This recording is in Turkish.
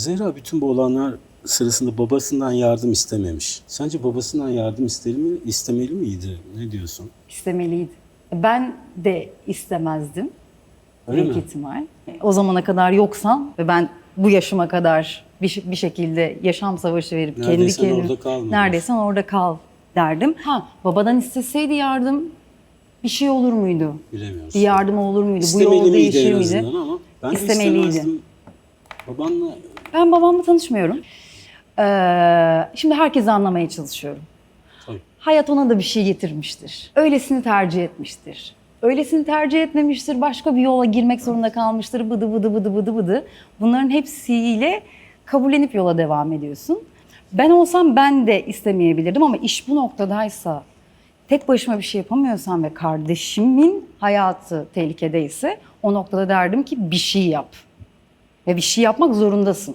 Zehra bütün bu olanlar sırasında babasından yardım istememiş. Sence babasından yardım isteli istemeli miydi? Ne diyorsun? İstemeliydi. Ben de istemezdim. Öyle büyük mi? ihtimal. O zamana kadar yoksam ve ben bu yaşıma kadar bir, bir şekilde yaşam savaşı verip Neredeyse kendi kendime orada kalmamış. neredeyse orada kal derdim. Ha babadan isteseydi yardım bir şey olur muydu? Bilemiyoruz. Bir yardım olur muydu? Bu İstemeli yol miydi değişir en miydi? azından ama ben de İstemeliydi. istemezdim. Babanla Ben babamla tanışmıyorum. Ee, şimdi herkesi anlamaya çalışıyorum. Tabii. Hayat ona da bir şey getirmiştir. Öylesini tercih etmiştir. Öylesini tercih etmemiştir. Başka bir yola girmek zorunda kalmıştır. Bıdı bıdı bıdı bıdı bıdı. Bunların hepsiyle kabullenip yola devam ediyorsun. Ben olsam ben de istemeyebilirdim ama iş bu noktadaysa tek başıma bir şey yapamıyorsam ve kardeşimin hayatı tehlikedeyse o noktada derdim ki bir şey yap. Ve bir şey yapmak zorundasın.